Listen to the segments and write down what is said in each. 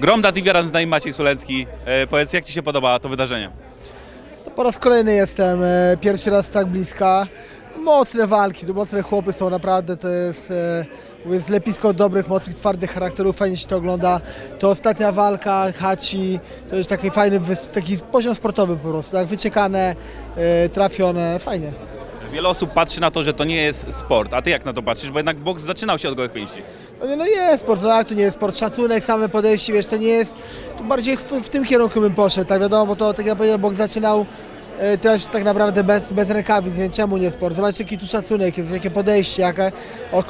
Gromda Diwiaran zna i Maciej Sulecki. E, powiedz, jak Ci się podoba to wydarzenie? Po raz kolejny jestem, e, pierwszy raz tak bliska. Mocne walki, to mocne chłopy są naprawdę, to jest, e, mówię, zlepisko dobrych, mocnych, twardych charakterów, fajnie się to ogląda. To ostatnia walka, Haci, to jest taki fajny, taki poziom sportowy po prostu, tak wyciekane, e, trafione, fajnie. Wiele osób patrzy na to, że to nie jest sport, a Ty jak na to patrzysz? Bo jednak boks zaczynał się od gołych pięści. No no jest sport, no tak, to nie jest sport, szacunek, same podejście, wiesz, to nie jest, to bardziej w, w tym kierunku bym poszedł, tak wiadomo, bo to tak jak powiedziałem, boks zaczynał e, też tak naprawdę bez, bez rękawic, więc czemu nie sport? Zobaczcie jaki tu szacunek jest, jakie podejście, jaka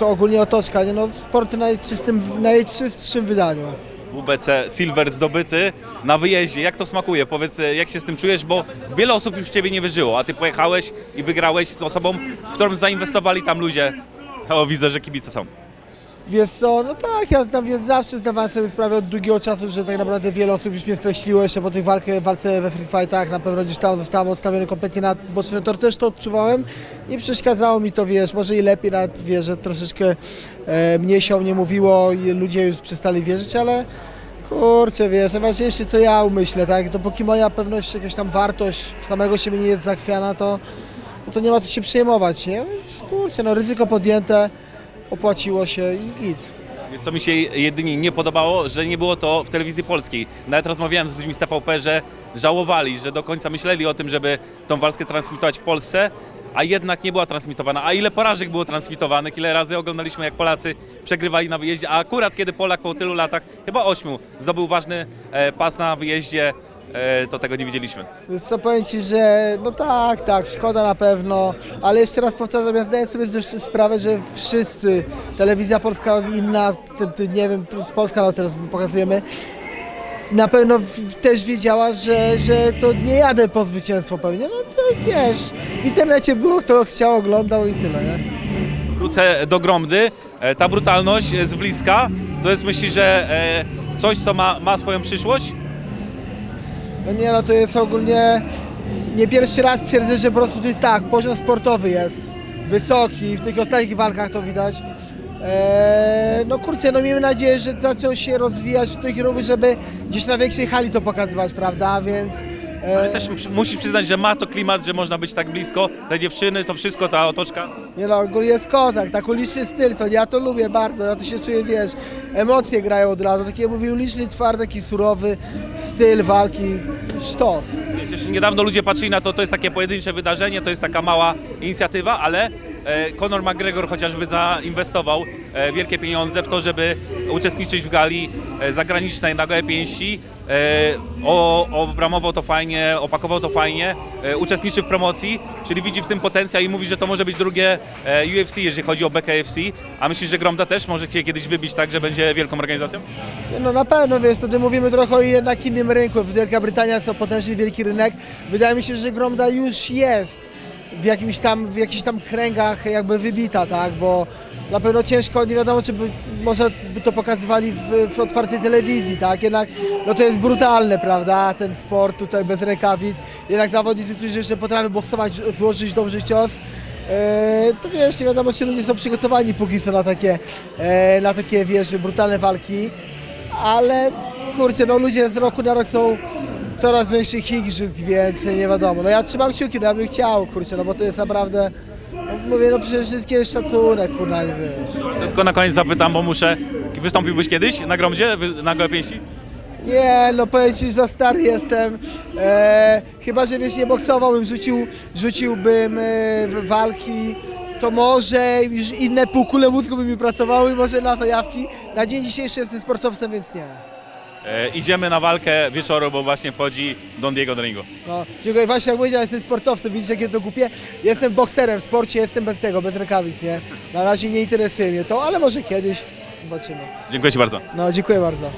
ogólnie otoczka, nie no, sport w w najczystszym wydaniu. WBC Silver zdobyty na wyjeździe. Jak to smakuje? Powiedz, e, jak się z tym czujesz, bo wiele osób już w Ciebie nie wierzyło, a Ty pojechałeś i wygrałeś z osobą, w którą zainwestowali tam ludzie. O, widzę, że kibice są. Wiesz co, no tak, ja znam, więc zawsze zdawałem sobie sprawę od długiego czasu, że tak naprawdę wiele osób już mnie skreśliło jeszcze po tej walce, walce we free fightach, na pewno gdzieś tam zostałem odstawiony kompletnie na boczny tor, też to odczuwałem. Nie przeszkadzało mi to, wiesz, może i lepiej nawet, wiesz, że troszeczkę e, mniej się o mnie mówiło i ludzie już przestali wierzyć, ale kurczę, wiesz, najważniejsze co ja umyślę, tak, dopóki moja pewność, jakaś tam wartość samego siebie nie jest zachwiana, to, to nie ma co się przejmować, nie, więc kurczę, no ryzyko podjęte, opłaciło się i git. Wiesz, co mi się jedynie nie podobało, że nie było to w telewizji polskiej. Nawet rozmawiałem z ludźmi z TVP, że żałowali, że do końca myśleli o tym, żeby tą walkę transmitować w Polsce, a jednak nie była transmitowana. A ile porażek było transmitowanych, ile razy oglądaliśmy, jak Polacy przegrywali na wyjeździe, a akurat kiedy Polak po tylu latach, chyba ośmiu, zdobył ważny e, pas na wyjeździe, to tego nie widzieliśmy. Co powiem Ci, że no tak, tak, szkoda na pewno, ale jeszcze raz powtarzam, ja zdaję sobie sprawę, że wszyscy, telewizja polska inna, nie wiem, Polska no teraz pokazujemy, na pewno też wiedziała, że, że to nie jadę po zwycięstwo pewnie, no to wiesz, w internecie było kto chciał, oglądał i tyle, nie? Wrócę do Gromdy. E, Ta brutalność z bliska, to jest myśli, że e, coś, co ma, ma swoją przyszłość? No nie no, to jest ogólnie, nie pierwszy raz twierdzę, że po prostu to jest tak, poziom sportowy jest wysoki, w tych ostatnich walkach to widać. Eee, no kurczę, no miejmy nadzieję, że zaczął się rozwijać w tym kierunku, żeby gdzieś na większej hali to pokazywać, prawda, więc... Ale też przy- musisz przyznać, że ma to klimat, że można być tak blisko. Te dziewczyny, to wszystko, ta otoczka. Nie no, ogólnie jest kozak, tak uliczny styl, co nie, ja to lubię bardzo, ja to się czuję, wiesz, emocje grają od razu, taki mówił uliczny, twardy, taki surowy styl walki, sztos. Wiesz, Jeszcze niedawno ludzie patrzyli na to, to jest takie pojedyncze wydarzenie, to jest taka mała inicjatywa, ale e, Conor McGregor chociażby zainwestował e, wielkie pieniądze w to, żeby uczestniczyć w gali e, zagranicznej na gołe pięści. E, o, obramował to fajnie, opakował to fajnie, e, uczestniczy w promocji, czyli widzi w tym potencjał i mówi, że to może być drugie e, UFC, jeżeli chodzi o BKFC. A myślisz, że Gromda też może cię kiedyś wybić tak, że będzie wielką organizacją? No na pewno, wiesz, wtedy mówimy trochę o jednak innym rynku. Wielka Brytania to potężnie wielki rynek. Wydaje mi się, że Gromda już jest w jakimś tam, w jakichś tam kręgach jakby wybita, tak, bo na pewno ciężko, nie wiadomo, czy by, może by to pokazywali w, w otwartej telewizji, tak, jednak no to jest brutalne, prawda, ten sport tutaj bez rękawic, jednak zawodnicy, którzy jeszcze potrafią boksować, złożyć dobrze cios, E, to wiesz, nie wiadomo, czy ludzie są przygotowani póki co na takie, e, na takie, wiesz, brutalne walki, ale kurczę, no ludzie z roku na rok są coraz większych igrzysk, więc nie wiadomo. No ja trzymam kciuki, no ja bym chciał, kurczę, no bo to jest naprawdę, no, mówię, no przede wszystkim szacunek, kurna, nie wiesz. To Tylko na koniec zapytam, bo muszę. Wystąpiłbyś kiedyś na Gromdzie, wy- na gołe pięści? Nie, no powiem Ci, za stary jestem. E, chyba, że wiesz, nie boksowałbym, rzucił, rzuciłbym e, w- walki, to może już inne półkule mózgu by mi pracowały, może na zajawki. Na dzień dzisiejszy jestem sportowcem, więc nie. E, idziemy na walkę wieczoru, bo właśnie wchodzi Don Diego do ringu. No, dziękuję. Właśnie jak powiedziałem, jestem sportowcem, widzicie jakie to głupie. Jestem bokserem w sporcie, jestem bez tego, bez rękawic, nie? Na razie nie interesuje mnie to, ale może kiedyś zobaczymy. Dziękuję Ci bardzo. No, dziękuję bardzo.